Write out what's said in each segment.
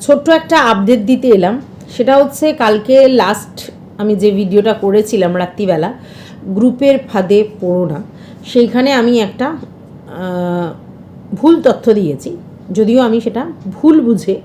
ছোট্ট একটা আপডেট দিতে এলাম। সেটা হচ্ছে কালকে লাস্ট আমি যে ভিডিওটা করেছিলাম রাত্রিবেলা, গ্রুপের ফাঁদে পড়ো না। সেইখানে আমি একটা ভুল তথ্য দিয়েছি। যদিও আমি সেটা ভুল বুঝে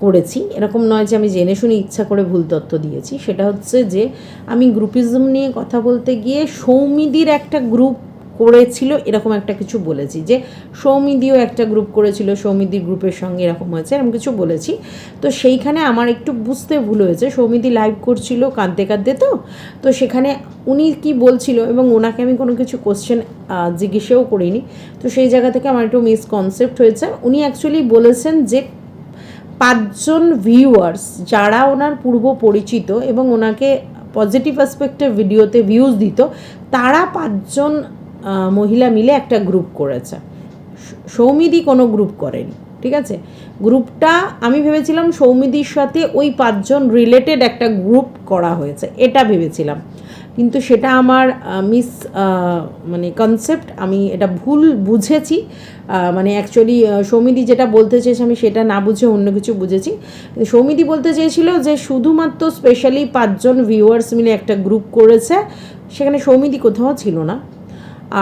করেছি। এরকম নয় যে আমি জেনে শুনে ইচ্ছা করে ভুল তথ্য দিয়েছি। সেটা হচ্ছে যে আমি গ্রুপিজম নিয়ে কথা বলতে গিয়ে সৌমিদির একটা গ্রুপ করেছিল, এরকম একটা কিছু বলেছি। যে সৌমিদিও একটা গ্রুপ করেছিল, সৌমিদির গ্রুপের সঙ্গে এরকম হয়েছে, এরকম কিছু বলেছি। তো সেইখানে আমার একটু বুঝতে ভুল হয়েছে, সৌমিদি লাইভ করছিল কাঁদতে কাঁদতে তো তো সেখানে উনি কি বলছিল এবং ওনাকে আমি কোনো কিছু কোশ্চেন জিজ্ঞেসও করিনি। তো সেই জায়গা থেকে আমার একটু মিসকনসেপ্ট হয়েছে। উনি অ্যাকচুয়ালি বলেছেন যে পাঁচজন ভিউয়ার্স যারা ওনার পূর্ব পরিচিত এবং ওনাকে পজিটিভ অ্যাসপেক্টের ভিডিওতে ভিউজ দিত, তারা পাঁচজন মহিলা মিলে একটা গ্রুপ করেছে। সৌমিদি কোনো গ্রুপ করেনি, ঠিক আছে? গ্রুপটা আমি ভেবেছিলাম সৌমিদির সাথে ওই পাঁচজন রিলেটেড একটা গ্রুপ করা হয়েছে, এটা ভেবেছিলাম। কিন্তু সেটা আমার মিস মানে কনসেপ্ট আমি এটা ভুল বুঝেছি। মানে অ্যাকচুয়ালি সৌমিদি যেটা বলতে চেয়েছে আমি সেটা না বুঝে অন্য কিছু বুঝেছি। সৌমিদি বলতে চেয়েছিল যে শুধুমাত্র স্পেশালি পাঁচজন ভিউয়ার্স মিলে একটা গ্রুপ করেছে, সেখানে সৌমিদি কোথাও ছিল না।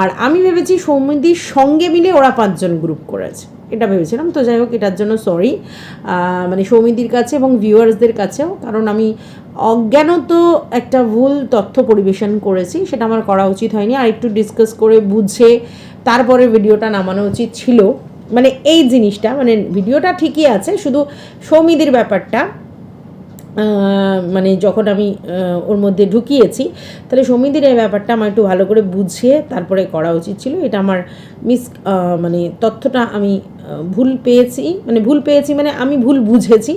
আর আমি ভেবেছি সৌমিদির সঙ্গে মিলে ওরা পাঁচজন গ্রুপ করেছে। এটা ভেবেছিলাম, তো যাই হোক, এটার জন্য সরি মানে সৌমিদির কাছে এবং ভিউয়ার্সদের কাছেও, কারণ আমি অজ্ঞানত একটা ভুল তথ্য পরিবেশন করেছি, সেটা আমার করা উচিত হয়নি। আর একটু ডিসকাস করে বুঝে তারপরে ভিডিওটা নামানো উচিত ছিল। মানে এই জিনিসটা মানে ভিডিওটা ঠিকই আছে, শুধু সৌমিদির ব্যাপারটা। মানে যখন আমি ওর মধ্যে ঢুকিয়েছি, তাহলে সমিতির এই ব্যাপারটা আমার একটু ভালো করে বুঝিয়ে তারপরে করা উচিত ছিল। এটা আমার মিস মানে তথ্যটা আমি ভুল পেয়েছি মানে ভুল পেয়েছি মানে আমি ভুল বুঝেছি।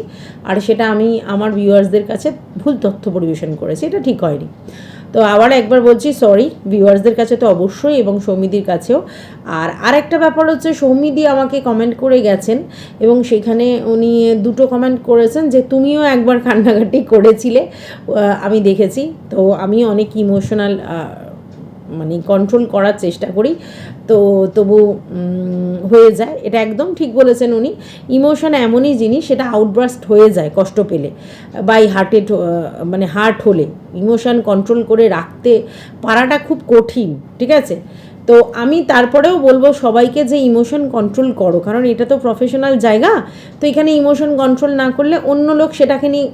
আর সেটা আমি আমার ভিউয়ার্সদের কাছে ভুল তথ্য পরিবেশন করেছি। এটা ঠিক হয়নি। তো আবার একবার বলছি সরি ভিউয়ার্সদের কাছে তো অবশ্যই এবং সৌমিদির কাছেও। আর আরেকটা ব্যাপার হচ্ছে, সৌমিদি আমাকে কমেন্ট করে গেছেন এবং সেখানে উনি দুটো কমেন্ট করেছেন যে, তুমিও একবার কান্নাকাটি করেছিলে। আমি দেখেছি। তো আমি অনেক ইমোশনাল মানে কন্ট্রোল করার চেষ্টা করি। তো তবু হয়ে যায়। এটা একদম ঠিক বলেছেন উনি। ইমোশন এমনই জিনিস, সেটা আউটব্রাস্ট হয়ে যায় কষ্ট পেলে বাই হার্টে মানে হার্ট হলে। ইমোশন কন্ট্রোল করে রাখতে পারাটা খুব কঠিন, ঠিক আছে? তো আমি তারপরেও বলব সবাইকে যে ইমোশন কন্ট্রোল করো, কারণ এটা তো প্রফেশনাল জায়গা। তো এখানে ইমোশন কন্ট্রোল না করলে অন্য লোক সেটাকে নিয়ে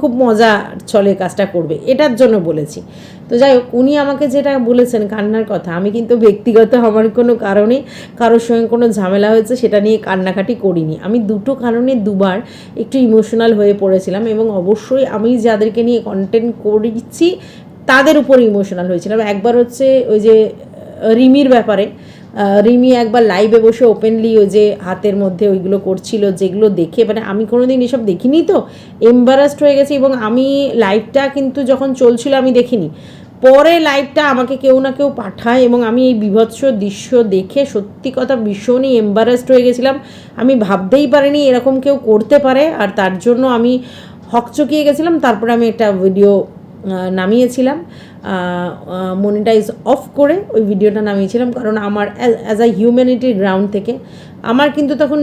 খুব মজা চলে কাজটা করবে, এটার জন্য বলেছি। তো যাই হোক, উনি আমাকে যেটা বলেছেন কান্নার কথা, আমি কিন্তু ব্যক্তিগত আমার কোনো কারণে কারোর সঙ্গে কোনো ঝামেলা হয়েছে সেটা নিয়ে কান্নাকাটি করিনি। আমি দুটো কারণে দুবার একটু ইমোশনাল হয়ে পড়েছিলাম এবং অবশ্যই আমি যাদেরকে নিয়ে কন্টেন্ট করেছি তাদের উপর ইমোশনাল হয়েছিলাম। একবার হচ্ছে ওই যে রিমির ব্যাপারে রিমি একবার লাইভে বসে ওপেনলি ওই যে হাতের মধ্যে ওইগুলো করছিল, যেগুলো দেখে মানে আমি কোনোদিন এসব দেখিনি তো এম্বারাসড হয়ে গেছি এবং আমি লাইভটা কিন্তু যখন চলছিল আমি দেখিনি। পরে লাইভটা আমাকে কেউ না কেউ পাঠায় এবং আমি এই বিভৎস দৃশ্য দেখে সত্যি কথা ভীষণই এম্বারাসড হয়ে গেছিলাম। আমি ভাবতেই পারিনি এরকম কেউ করতে পারে, আর তার জন্য আমি হকচকিয়ে গেছিলাম। তারপরে আমি একটা ভিডিও নামিয়েছিলাম। মনিটাইজ অফ করে ওই ভিডিওটা নামিয়েছিলাম। কারণ আমার অ্যাজ আ হিউম্যানিটির গ্রাউন্ড থেকে আমার কিন্তু তখন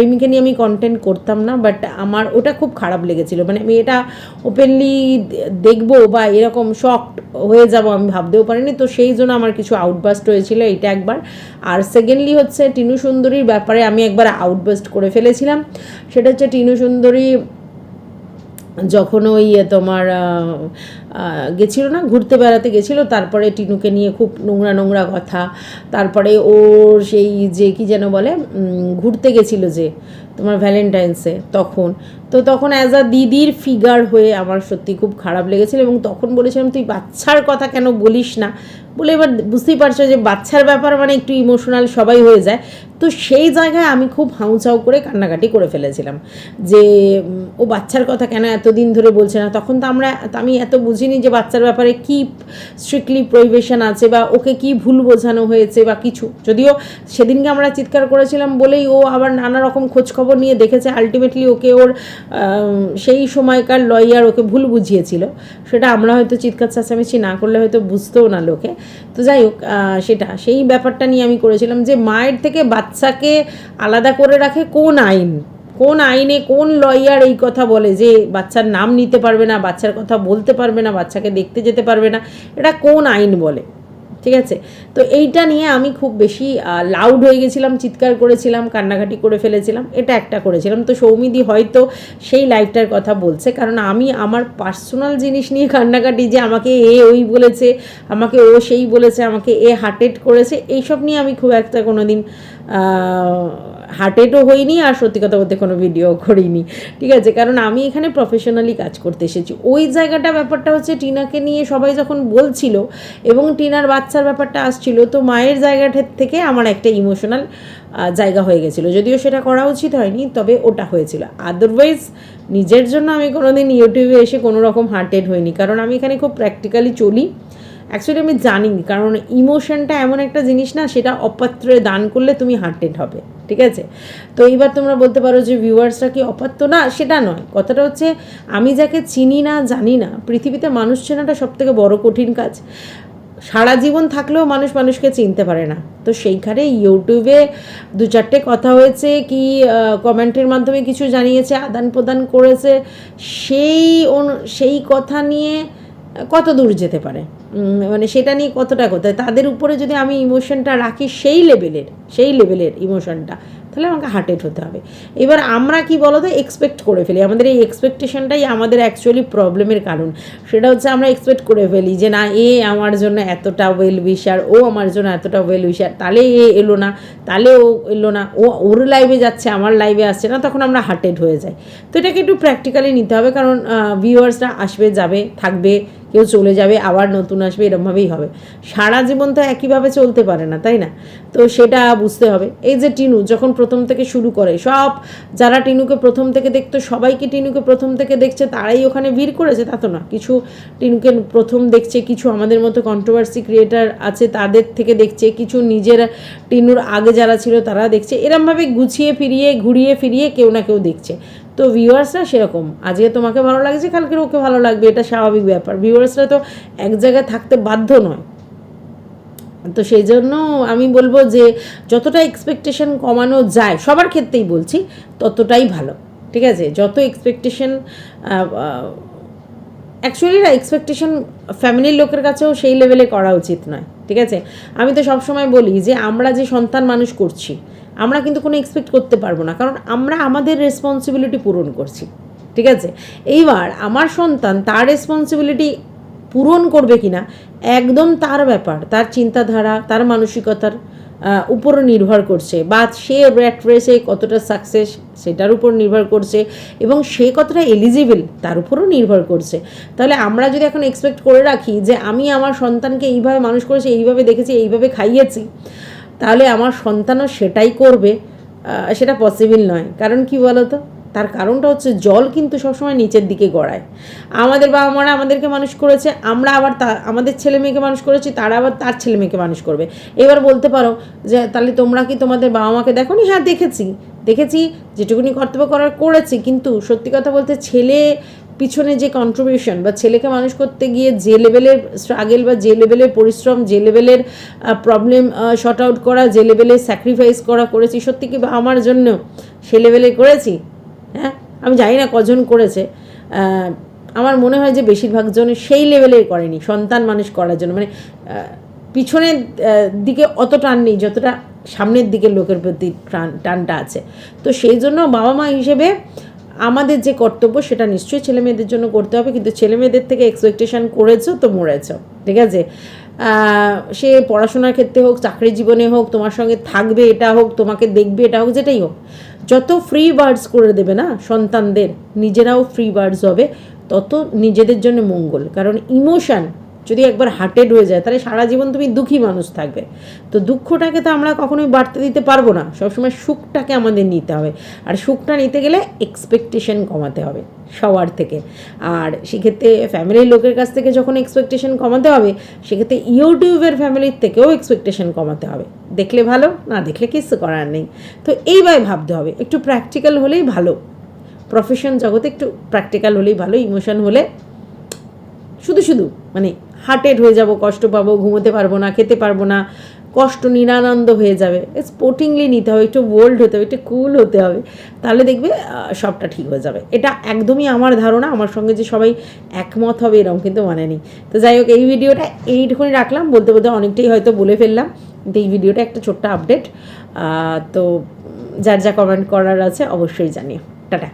রিমিকে নিয়ে আমি কন্টেন্ট করতাম না বাট আমার ওটা খুব খারাপ লেগেছিল। মানে আমি এটা ওপেনলি দেখব বা এরকম শক হয়ে যাব আমি ভাবতেও পারিনি। তো সেই জন্য আমার কিছু আউটবাস্ট হয়েছিল এটা একবার। আর সেকেন্ডলি হচ্ছে টিনু সুন্দরীর ব্যাপারে আমি একবার আউটবাস্ট করে ফেলেছিলাম। সেটা হচ্ছে টিনু সুন্দরী যখন ওই তোমার গেছিল না, ঘুরতে বেড়াতে গেছিল, তারপরে টিনুকে নিয়ে খুব নোংরা নোংরা কথা, তারপরে ওর সেই যে কি যেন বলে ঘুরতে গেছিল যে, তোমার ভ্যালেন্টাইন্সে তখন। তো তখন অ্যাজ আ দিদির ফিগার হয়ে আমার সত্যি খুব খারাপ লেগেছিল এবং তখন বলেছিলাম, তুই বাচ্চার কথা কেন বলিস না? বলে এবার বুঝতেই পারছ যে বাচ্চার ব্যাপার মানে একটু ইমোশনাল সবাই হয়ে যায়। তো সেই জায়গায় আমি খুব হাউচাউ করে কান্নাকাটি করে ফেলেছিলাম যে ও বাচ্চার কথা কেন এতদিন ধরে বলছে না? তখন তো আমরা আমি এত বুঝিনি যে বাচ্চার ব্যাপারে কি স্ট্রিক্টলি প্রহিবেশন আছে বা ওকে কি ভুল বোঝানো হয়েছে বা কিছু। যদিও সেদিনকে আমরা চিৎকার করেছিলাম বলেই ও আবার নানা রকম খোঁজখবর নিয়ে দেখেছে আলটিমেটলি ওকে ওর সেই সময়কার লয়ার ওকে ভুল বুঝিয়েছিল। সেটা আমরা হয়তো চিৎকার চেঁচামেচি না করলে হয়তো বুঝতেও না লোকে। তো যাই হোক সেটা, সেই ব্যাপারটা নিয়ে আমি করেছিলাম যে মায়ের থেকে বাচ্চাকে আলাদা করে রাখে কোন আইন? কোন আইনে কোন লয়ার এই কথা বলে যে বাচ্চার নাম নিতে পারবে না, বাচ্চার কথা বলতে পারবে না, বাচ্চাকে দেখতে যেতে পারবে না, এটা কোন আইন বলে? ঠিক আছে? তো এইটা নিয়ে আমি খুব বেশি লাউড হয়ে গেছিলাম, চিৎকার করেছিলাম, কান্নাকাটি করে ফেলেছিলাম, এটা একটা করেছিলাম। তো সৌমিদি হয়তো সেই লাইফটার কথা বলছে, কারণ আমি আমার পার্সোনাল জিনিস নিয়ে কান্নাকাটি যে আমাকে এ ওই বলেছে, আমাকে ও সেই বলেছে, আমাকে এ হার্টেড করেছে, এইসব নিয়ে আমি খুব একটা কোনো দিন হার্টেডও হইনি আর সত্যি কথা বলতে কোনো ভিডিও করিনি। ঠিক আছে? কারণ আমি এখানে প্রফেশনালি কাজ করতে এসেছি। ওই জায়গাটা ব্যাপারটা হচ্ছে টিনাকে নিয়ে সবাই যখন বলছিল এবং টিনার বাচ্চার ব্যাপারটা আসছিল, তো মায়ের জায়গাটা থেকে আমার একটা ইমোশনাল জায়গা হয়ে গেছিল। যদিও সেটা করা উচিত হয়নি, তবে ওটা হয়েছিল। আদারওয়াইজ নিজের জন্য আমি কোনো দিন ইউটিউবে এসে কোনো রকম হার্টেড হইনি। কারণ আমি এখানে খুব প্র্যাকটিক্যালি চলি। অ্যাকচুয়ালি আমি জানি কারণ ইমোশনটা এমন একটা জিনিস না, সেটা অপাত্রে দান করলে তুমি হার্টেড হবে। ঠিক আছে? তো এইবার তোমরা বলতে পারো যে ভিউয়ার্সরা কি অপাত্য? না, সেটা নয়। কথাটা হচ্ছে, আমি যাকে চিনি না, জানি না। পৃথিবীতে মানুষ চেনাটা সবথেকে বড় কঠিন কাজ। সারা জীবন থাকলেও মানুষ মানুষকে চিনতে পারে না। তো সেইখানে ইউটিউবে দু চারটে কথা হয়েছে, কি কমেন্টের মাধ্যমে কিছু জানিয়েছে, আদান প্রদান করেছে। সেই সেই কথা নিয়ে কত দূর যেতে পারে? মানে সেটা নিয়ে কতটা কোথায় তাদের উপরে যদি আমি ইমোশনটা রাখি, সেই লেভেলের সেই লেভেলের ইমোশনটা তাহলে আমাকে হার্টেড হতে হবে। এবার আমরা কি বলো তো এক্সপেক্ট করে ফেলি। আমাদের এই এক্সপেকটেশনটাই আমাদের অ্যাকচুয়ালি প্রবলেমের কারণ। সেটা হচ্ছে আমরা এক্সপেক্ট করে ফেলি যে, না, এ আমার জন্য এতটা ওয়েল উইশার ও আমার জন্য এতটা ওয়েল উইশার তাহলে এ এলো না, তাহলে ও এলো না, ও ওর লাইভে যাচ্ছে, আমার লাইভে আসছে না, তখন আমরা হার্টেড হয়ে যাই। তো এটাকে একটু প্র্যাকটিক্যালি নিতে হবে, কারণ ভিউয়ার্সরা আসবে, যাবে, থাকবে কেউ চলে যাবে, আবার নতুন আসবে, এরমভাবেই হবে। সারা জীবন তো একইভাবে চলতে পারে না, তাই না? তো সেটা বুঝতে হবে। এই যে টিনু, যখন প্রথম থেকে শুরু করে, সব যারা টিনুকে প্রথম থেকে দেখতো, সবাইকে টিনুকে প্রথম থেকে দেখছে, তারাই ওখানে ভিড় করেছে, তা তো না। কিছু টিনুকে প্রথম দেখছে, কিছু আমাদের মতো কন্ট্রোভার্সি ক্রিয়েটার আছে, তাদের থেকে দেখছে, কিছু নিজের টিনুর আগে যারা ছিল, তারা দেখছে। এরমভাবে গুছিয়ে ফিরিয়ে, ঘুরিয়ে ফিরিয়ে কেউ না কেউ দেখছে। তো ভিউয়ার্সরা সেরকম। আজকে তোমাকে ভালো লাগছে কালকে ওকে ভালো লাগবে, এটা স্বাভাবিক ব্যাপার। ভিউয়ার্সরা তো এক জায়গায় থাকতে বাধ্য নয়। তো সেই জন্য আমি বলব যে, যতটা এক্সপেকটেশন কমানো যায়, সবার ক্ষেত্রেই বলছি, ততটাই ভালো। ঠিক আছে? যত এক্সপেকটেশন অ্যাকচুয়ালি না এক্সপেকটেশন ফ্যামিলির লোকের কাছেও সেই লেভেলে করা উচিত নয়। ঠিক আছে? আমি তো সবসময় বলি যে, আমরা যে সন্তান মানুষ করছি আমরা কিন্তু কোনো এক্সপেক্ট করতে পারব না। কারণ আমরা আমাদের রেসপন্সিবিলিটি পূরণ করছি। ঠিক আছে? এইবার আমার সন্তান তার রেসপন্সিবিলিটি পূরণ করবে কি না একদম তার ব্যাপার। তার চিন্তাধারা, তার মানসিকতার উপরও নির্ভর করছে বা সে র্যাট রেসে কতটা সাকসেস সেটার উপর নির্ভর করছে এবং সে কতটা এলিজিবল তার উপরও নির্ভর করছে। তাহলে আমরা যদি এখন এক্সপেক্ট করে রাখি যে আমি আমার সন্তানকে এইভাবে মানুষ করেছি, এইভাবে দেখেছি, এইভাবে খাইয়েছি তাহলে আমার সন্তানও সেটাই করবে সেটা পসিবল নয়। কারণ কি বলতো? তার কারণটা হচ্ছে জল কিন্তু সবসময় নিচের দিকে গড়ায়। আমাদের বাবা মারা আমাদেরকে মানুষ করেছে, আমরা আবার তা, আমাদের ছেলে মেয়েকে মানুষ করেছি, তারা আবার তার ছেলে মেয়েকে মানুষ করবে। এবার বলতে পারো যে, তাহলে তোমরা কি তোমাদের বাবা মাকে দেখো নি? হ্যাঁ দেখেছি। দেখেছি, যেটুকুনি কর্তব্য করার করেছি, কিন্তু সত্যি কথা বলতে ছেলে পিছনে যে কন্ট্রিবিউশন বা ছেলেকে মানুষ করতে গিয়ে যে লেভেলের স্ট্রাগেল বা যে লেভেলের পরিশ্রম, যে লেভেলের প্রবলেম শর্ট আউট করা, যে লেভেলের স্যাক্রিফাইস করা করেছি, সত্যি কি আমার জন্য সে লেভেলে করেছি? হ্যাঁ? আমি জানি না কজন করেছে। আমার মনে হয় যে বেশিরভাগ জন সেই লেভেলের করেনি, সন্তান মানুষ করার জন্য। মানে পিছনের দিকে অত টান নেই, যতটা সামনের দিকে লোকের প্রতি টান, টানটা আছে। তো সেই জন্য বাবা মা হিসেবে আমাদের যে কর্তব্য সেটা নিশ্চয়ই ছেলে মেয়েদের জন্য করতে হবে, কিন্তু ছেলে মেয়েদের থেকে এক্সপেকটেশান করেছ তো মরেছ, ঠিক আছে? সে পড়াশোনার ক্ষেত্রে হোক চাকরি জীবনে হোক, তোমার সঙ্গে থাকবে, এটা হোক, তোমাকে দেখবে, এটা হোক, যেটাই হোক, যত ফ্রি বার্ডস করে দেবে না সন্তানদের, নিজেরাও ফ্রি বার্ডস হবে, তত নিজেদের জন্য মঙ্গল, কারণ ইমোশান যদি একবার হার্টেড হয়ে যায়, তাহলে সারা জীবন তুমি দুঃখী মানুষ থাকবে। তো দুঃখটাকে তো আমরা কখনোই বাড়তে দিতে পারব না। সবসময় সুখটাকে আমাদের নিতে হবে। আর সুখটা নিতে গেলে এক্সপেকটেশন কমাতে হবে সবার থেকে। আর সেক্ষেত্রে ফ্যামিলির লোকের কাছ থেকে যখন এক্সপেকটেশন কমাতে হবে, সেক্ষেত্রে ইউটিউবের ফ্যামিলির থেকেও এক্সপেকটেশন কমাতে হবে। দেখলে ভালো, না দেখলে কিছু করার নেই। তো এইভাবে ভাবতে হবে, একটু প্র্যাকটিক্যাল হলেই ভালো। প্রফেশন জগতে একটু প্র্যাকটিক্যাল হলেই ভালো ইমোশন হলে শুধু শুধু মানে হার্টেড হয়ে যাব, কষ্ট পাবো, ঘুমোতে পারব না, খেতে পারব না, কষ্ট নিরানন্দ হয়ে যাবে। স্পোর্টিংলি নিতে হবে, একটু বোল্ড হতে হবে, একটু কুল হতে হবে, তাহলে দেখবে সবটা ঠিক হয়ে যাবে। এটা একদমই আমার ধারণা, আমার সঙ্গে যে সবাই একমত হবে, এরকম কিন্তু মানে নেই। তো যাই হোক, এই ভিডিওটা এইটুকুনি রাখলাম, বলতে বলতে অনেকটাই হয়তো বলে ফেললাম, কিন্তু এই ভিডিওটা একটা ছোট্ট আপডেট তো যার যা কমেন্ট করার আছে, অবশ্যই জানিও। টাটা।